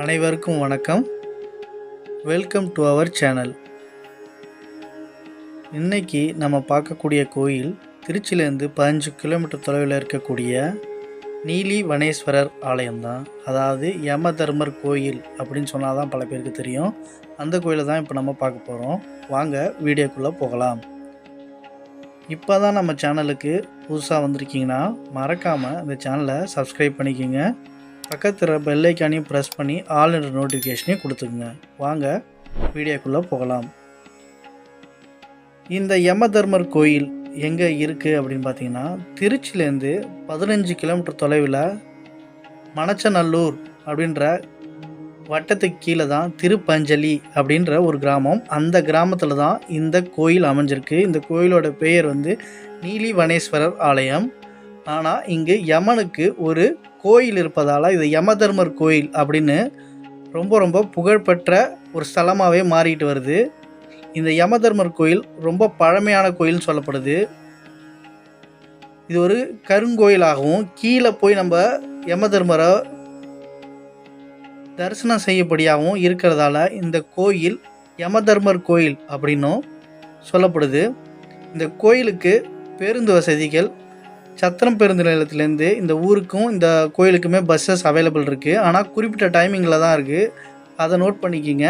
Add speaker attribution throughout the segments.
Speaker 1: அனைவருக்கும் வணக்கம். Welcome to our channel இன்னைக்கு நம்ம பார்க்கக்கூடிய கோயில் திருச்சியிலேருந்து பதினஞ்சு கிலோமீட்டர் தொலைவில் இருக்கக்கூடிய நீலி வனேஸ்வரர் ஆலயம்தான். அதாவது யம தர்மர் கோயில் அப்படின்னு சொன்னால் தான் பல பேருக்கு தெரியும். அந்த கோயிலை தான் இப்போ நம்ம பார்க்க போகிறோம் வாங்க வீடியோக்குள்ளே போகலாம். இப்போ தான் நம்ம சேனலுக்கு புதுசாக வந்திருக்கீங்கன்னா மறக்காமல் இந்த சேனலை சப்ஸ்கிரைப் பண்ணிக்கோங்க. பக்கத்தில் பெல்லைக்கானையும் ப்ரெஸ் பண்ணி ஆல் என்ற நோட்டிஃபிகேஷனையும் கொடுத்துருங்க வாங்க வீடியோக்குள்ளே போகலாம். இந்த யம தர்மர் கோயில் எங்கே இருக்குது அப்படின்னு பார்த்தீங்கன்னா திருச்சிலேருந்து பதினஞ்சு கிலோமீட்டர் தொலைவில் மணச்சநல்லூர் அப்படின்ற வட்டத்துக்கு கீழே தான் திருப்பஞ்சலி அப்படின்ற ஒரு கிராமம். அந்த கிராமத்தில் தான் இந்த கோயில் அமைஞ்சிருக்கு. இந்த கோயிலோட பெயர் வந்து நீலிவனேஸ்வரர் ஆலயம். ஆனால் இங்கு யமனுக்கு ஒரு கோயில் இருப்பதால் இது யமதர்மர் கோயில் அப்படின்னு ரொம்ப ரொம்ப புகழ்பெற்ற ஒரு ஸ்தலமாகவே மாறிட்டு வருது. இந்த யமதர்மர் கோயில் ரொம்ப பழமையான கோயில்னு சொல்லப்படுது. இது ஒரு கருங்கோயிலாகவும் கீழே போய் நம்ம யமதர்மரை தரிசனம் செய்யப்படியாகவும் இருக்கிறதால இந்த கோயில் யமதர்மர் கோயில் அப்படின்னும் சொல்லப்படுது. இந்த கோயிலுக்கு பேருந்து வசதிகள் சத்திரம் பேருந்து நிலையத்துலேருந்து இந்த ஊருக்கும் இந்த கோயிலுக்குமே பஸ்ஸஸ் அவைலபிள் இருக்குது ஆனால் குறிப்பிட்ட டைமிங்கில் தான் இருக்குது அதை நோட் பண்ணிக்கிங்க.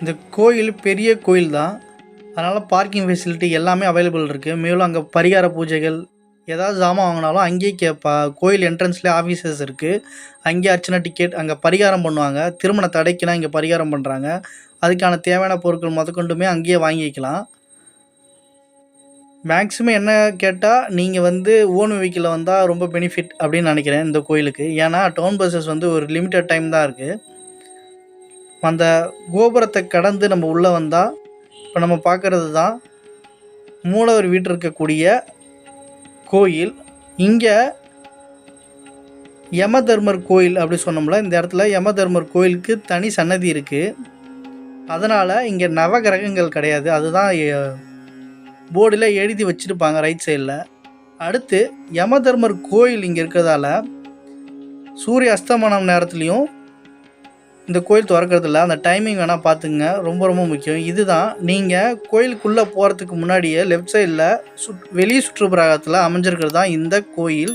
Speaker 1: இந்த கோயில் பெரிய கோயில் தான் அதனால் பார்க்கிங் ஃபெசிலிட்டி எல்லாமே அவைலபிள் இருக்குது மேலும் அங்கே பரிகார பூஜைகள் ஏதாவது ஜாமான் வாங்கினாலும் அங்கேயே கேட்பா கோயில் என்ட்ரன்ஸ்லேயே ஆஃபீஸஸ் இருக்குது அங்கேயே அர்ச்சனை டிக்கெட் அங்கே பரிகாரம் பண்ணுவாங்க. திருமண தடைக்குனா இங்கே பரிகாரம் பண்ணுறாங்க அதுக்கான தேவையான பொருட்கள் முதற்கொண்டுமே அங்கேயே வாங்கிக்கலாம் மேக்ஸிமம் என்ன கேட்டால் நீங்கள் வந்து ஓன் வெஹிக்கிளில் வந்தால் ரொம்ப பெனிஃபிட் அப்படின்னு நினைக்கிறேன் இந்த கோயிலுக்கு. ஏன்னா டவுன் பஸ்ஸஸ் வந்து ஒரு லிமிட்டட் டைம் தான் இருக்குது அந்த கோபுரத்தை கடந்து நம்ம உள்ளே வந்தால் இப்போ நம்ம பார்க்குறது தான் மூலவர் வீட்டில் இருக்கக்கூடிய கோயில். இங்கே யமதர்மர் கோயில் அப்படி சொன்னோம்ல இந்த இடத்துல யமதர்மர் கோயிலுக்கு தனி சன்னதி இருக்குது அதனால் இங்கே நவகிரகங்கள் கிடையாது. அதுதான் போர்டில் எழுதி வச்சுருப்பாங்க ரைட் சைடில் அடுத்து யமதர்மர் கோயில் இங்கே இருக்கிறதால சூரிய அஸ்தமனம் நேரத்துலையும் இந்த கோயில் திறக்கிறதில்ல அந்த டைமிங் வேணால் பார்த்துங்க. ரொம்ப ரொம்ப முக்கியம். இதுதான் நீங்கள் கோயிலுக்குள்ளே போகிறதுக்கு முன்னாடியே லெஃப்ட் சைடில் சுட் வெளி சுற்றுப்புறத்தில் அமைஞ்சிருக்கிறது தான் இந்த கோயில்.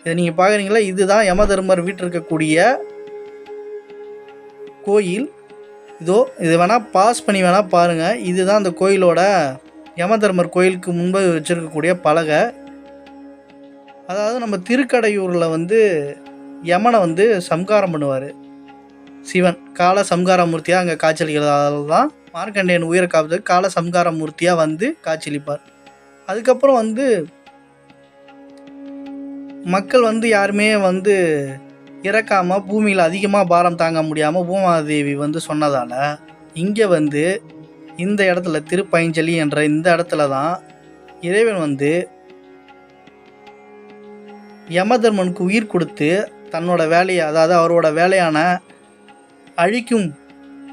Speaker 1: இதை நீங்கள் பார்க்குறீங்களா? இதுதான் யமதர்மர் வீட்டில் இருக்கக்கூடிய கோயில். இதோ இது வேணால் பாஸ் பண்ணி வேணால் பாருங்கள் இதுதான் அந்த கோயிலோட யமதர்மர் கோயிலுக்கு முன்பு வச்சுருக்கக்கூடிய பலகை. அதாவது நம்ம திருக்கடையூரில் வந்து யமனை வந்து சம்காரம் பண்ணுவார். சிவன் கால சம்கார மூர்த்தியாக அங்கே காட்சியளிக்கிறதால தான் மார்க்கண்டேயன் உயிரை காப்பதுக்கு கால சம்கார மூர்த்தியாக வந்து காட்சியளிப்பார். அதுக்கப்புறம் வந்து மக்கள் வந்து யாருமே வந்து இறக்காமல் பூமியில் அதிகமாக பாரம் தாங்க முடியாமல் பூமாதேவி வந்து சொன்னதால் இங்கே வந்து இந்த இடத்துல திருப்பைஞ்சலி என்ற இந்த இடத்துல தான் இறைவன் வந்து யமதர்மனுக்கு உயிர் கொடுத்து தன்னோட வேலையை அதாவது அவரோட வேலையான அழிக்கும்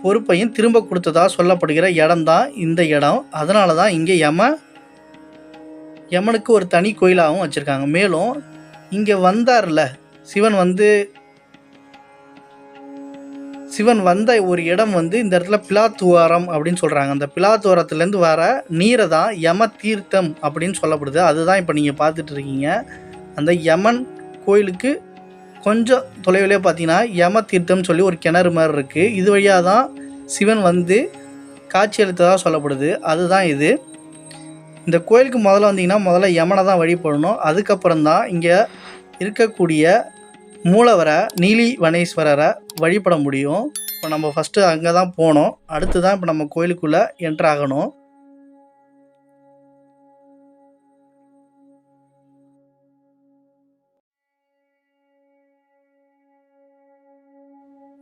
Speaker 1: பொறுப்பையும் திரும்ப கொடுத்ததாக சொல்லப்படுகிற இடம்தான் இந்த இடம். அதனால தான் இங்கே யம யமனுக்கு ஒரு தனி கோயிலாகவும் வச்சுருக்காங்க. மேலும் இங்கே வந்தார்ல சிவன் வந்து சிவன் வந்த ஒரு இடம் வந்து இந்த இடத்துல பிலாத்துவாரம் அப்படின்னு சொல்கிறாங்க அந்த பிலாத்துவாரத்துலேருந்து வர நீரை தான் யம தீர்த்தம் அப்படின்னு சொல்லப்படுது. அதுதான் இப்போ நீங்கள் பார்த்துட்டு இருக்கீங்க. அந்த யமன் கோயிலுக்கு கொஞ்சம் தொலைவிலே பார்த்தீங்கன்னா யம தீர்த்தம்னு சொல்லி ஒரு கிணறு மாதிரி இருக்குது இது வழியாக தான் சிவன் வந்து காட்சி அளித்ததாக சொல்லப்படுது. அதுதான் இது. இந்த கோயிலுக்கு முதல்ல வந்தீங்கன்னா முதல்ல யமனை தான் வழிபடணும். அதுக்கப்புறம் தான் இங்கே இருக்கக்கூடிய மூலவரை நீலி வனேஸ்வரரை வழிபட முடியும். இப்போ நம்ம ஃபஸ்ட்டு அங்கே தான் போனோம். அடுத்து தான் இப்போ நம்ம கோயிலுக்குள்ளே என்ட்ராகணும்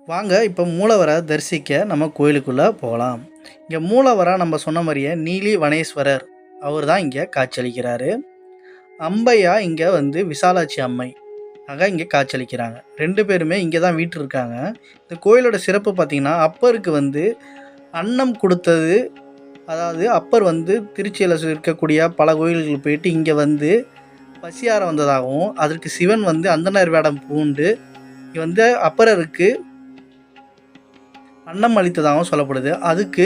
Speaker 1: வாங்க இப்போ மூலவரை தரிசிக்க நம்ம கோயிலுக்குள்ளே போகலாம் இங்கே மூலவரை நம்ம சொன்ன மாதிரியே நீலி வனேஸ்வரர் அவர் தான் இங்கே காட்சியளிக்கிறாரு. அம்பையா இங்கே வந்து விசாலாட்சி அம்மை ஆக இங்கே காட்சியளிக்கிறாங்க. ரெண்டு பேருமே இங்கே தான் வீட்டு இருக்காங்க இந்த கோயிலோட சிறப்பு பார்த்திங்கன்னா அப்பருக்கு வந்து அன்னம் கொடுத்தது அதாவது அப்பர் வந்து திருச்சியில் இருக்கக்கூடிய பல கோயில்களுக்கு போயிட்டு இங்கே வந்து பசியார வந்ததாகவும் அதற்கு சிவன் வந்து அந்தனர் வேடம் பூண்டு வந்து அப்பரருக்கு அன்னம் அளித்ததாகவும் சொல்லப்படுது. அதுக்கு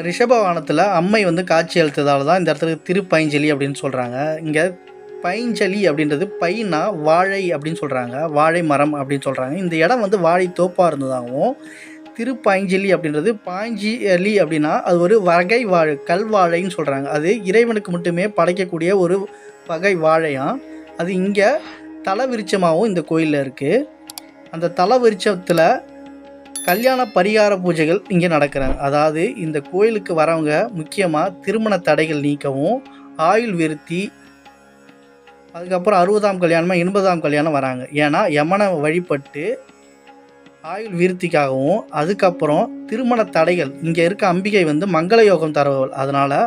Speaker 1: ரிஷபவானத்தில் அம்மை வந்து காட்சி அளித்ததால் தான் இந்த இடத்துல திருப்பைஞ்சலி அப்படின்னு சொல்கிறாங்க இங்கே பைஞ்சலி அப்படின்றது பைனா வாழை அப்படின்னு சொல்கிறாங்க வாழை மரம் அப்படின்னு சொல்கிறாங்க இந்த இடம் வந்து வாழை தோப்பாக இருந்ததாகவும் திருப்பைஞ்சலி அப்படின்றது பாஞ்சியலி அப்படின்னா அது ஒரு வகை வாழை கல் வாழைன்னு சொல்கிறாங்க அது இறைவனுக்கு மட்டுமே படைக்கக்கூடிய ஒரு வகை வாழையாம் அது இங்கே தலை விருச்சமாகவும் இந்த கோயிலில் இருக்குது அந்த தலை விருச்சத்தில் கல்யாண பரிகார பூஜைகள் இங்கே நடக்கிறாங்க. அதாவது இந்த கோயிலுக்கு வரவங்க முக்கியமாக திருமண தடைகள் நீக்கவும் ஆயுள் விருத்தி அதுக்கப்புறம் அறுபதாம் கல்யாணமாக எண்பதாம் கல்யாணம் வராங்க. ஏன்னா யமனை வழிபட்டு ஆயுள் விருத்திக்காகவும் அதுக்கப்புறம் திருமண தடைகள். இங்கே இருக்க அம்பிகை வந்து மங்கள யோகம் தருபவள். அதனால்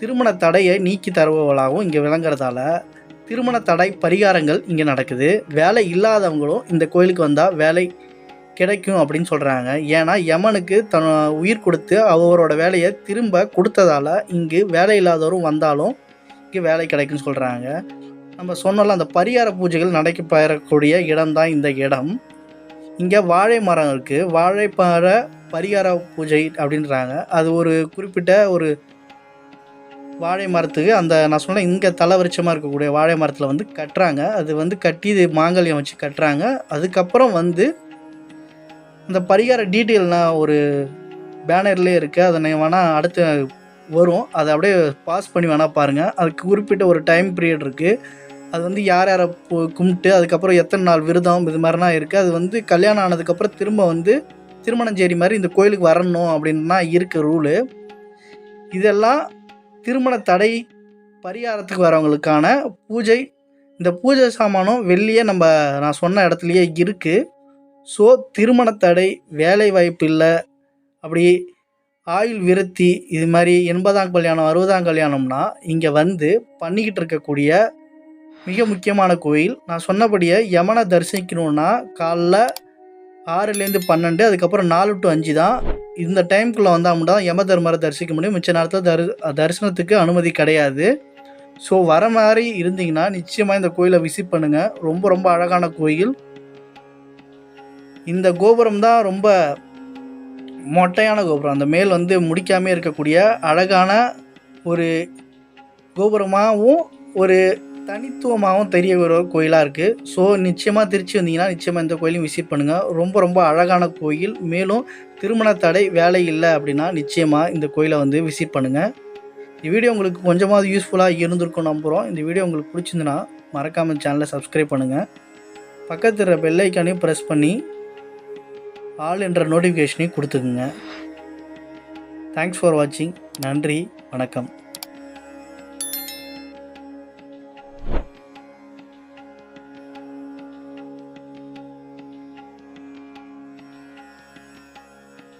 Speaker 1: திருமண தடையை நீக்கி தருபவளாகவும் இங்கே விளங்குறதால திருமண தடை பரிகாரங்கள் இங்கே நடக்குது. வேலை இல்லாதவங்களும் இந்த கோயிலுக்கு வந்தால் வேலை கிடைக்கும் அப்படின்னு சொல்கிறாங்க ஏன்னா யமனுக்கு தன் உயிர் கொடுத்து அவரோட வேலையை திரும்ப கொடுத்ததால இங்கு வேலை இல்லாதவரும் வந்தாலும் இங்கே வேலை கிடைக்கும்னு சொல்கிறாங்க நம்ம சொன்னோம்ல அந்த பரிகார பூஜைகள் நடைபெறக்கூடிய இடம்தான் இந்த இடம். இங்கே வாழை மரம் இருக்குது வாழைப்பாற பரிகார பூஜை அப்படின்றாங்க. அது ஒரு குறிப்பிட்ட ஒரு வாழை மரத்துக்கு அந்த நான் சொன்ன இங்கே தலைவரிச்சமாக இருக்கக்கூடிய வாழை மரத்தில் வந்து கட்டுறாங்க. அது வந்து கட்டி இது மாங்கல்யம் வச்சு கட்டுறாங்க. அதுக்கப்புறம் வந்து இந்த பரிகார டீட்டெயில்னால் ஒரு பேனர்லேயே இருக்குது அதை நீங்கள் வேணால் அடுத்து வரும். அதை அப்படியே பாஸ் பண்ணி வேணால் பாருங்கள் அதுக்கு குறிப்பிட்ட ஒரு டைம் பீரியட் இருக்குது அது வந்து யார் யாரை கும்பிட்டு அதுக்கப்புறம் எத்தனை நாள் விரதம் இது மாதிரிலாம் இருக்குது அது வந்து கல்யாணம் ஆனதுக்கப்புறம் திரும்ப வந்து திருமணஞ்சேரி மாதிரி இந்த கோயிலுக்கு வரணும் அப்படின்னா இருக்க ரூலு இதெல்லாம் திருமண தடை பரிகாரத்துக்கு வரவங்களுக்கான பூஜை. இந்த பூஜை சாமானும் வெளியே நம்ம நான் சொன்ன இடத்துலையே இருக்குது ஸோ திருமண தடை வேலை வாய்ப்பு இல்லை. அப்படி ஆயுள் விருத்தி இது மாதிரி எண்பதாம் கல்யாணம் அறுபதாம் கல்யாணம்னா இங்கே வந்து பண்ணிக்கிட்டு இருக்கக்கூடிய மிக முக்கியமான கோயில். நான் சொன்னபடியே யமனை தரிசிக்கணுன்னா காலைல ஆறுலேருந்து பன்னெண்டு அதுக்கப்புறம் நாலு டு அஞ்சு தான். இந்த டைம்குள்ளே வந்தால் மட்டும் தான் யம தர்மரை தரிசிக்க முடியும். மிச்ச நேரத்தில் தரி தரிசனத்துக்கு அனுமதி கிடையாது. ஸோ வர மாதிரி இருந்தீங்கன்னா நிச்சயமாக இந்த கோயிலை விசிட் பண்ணுங்கள் ரொம்ப ரொம்ப அழகான கோயில். இந்த கோபுரம் தான் ரொம்ப மொட்டையான கோபுரம். அந்த மேல் வந்து முடிக்காமே இருக்கக்கூடிய அழகான ஒரு கோபுரமாகவும் ஒரு தனித்துவமாகவும் தெரிய ஒரு கோயிலாக இருக்குது ஸோ நிச்சயமாக திருச்சி வந்தீங்கன்னா நிச்சயமாக இந்த கோயிலையும் விசிட் பண்ணுங்கள் ரொம்ப ரொம்ப அழகான கோயில். மேலும் திருமண தடை வேலை இல்லை அப்படின்னா நிச்சயமாக இந்த கோயிலை வந்து விசிட் பண்ணுங்கள் இந்த வீடியோ உங்களுக்கு கொஞ்சமாவது யூஸ்ஃபுல்லாக இருந்திருக்கும் நம்புகிறோம் இந்த வீடியோ உங்களுக்கு பிடிச்சிருந்துன்னா மறக்காமல் சேனலை சப்ஸ்கிரைப் பண்ணுங்கள் பக்கத்தில் இருக்கிற பெல்லைக்கானையும் ப்ரெஸ் பண்ணி ஆல் என்ற நோட்டிஃபிகேஷனையும் கொடுத்துக்குங்க. தேங்க்ஸ் ஃபார் வாட்சிங் நன்றி. வணக்கம்.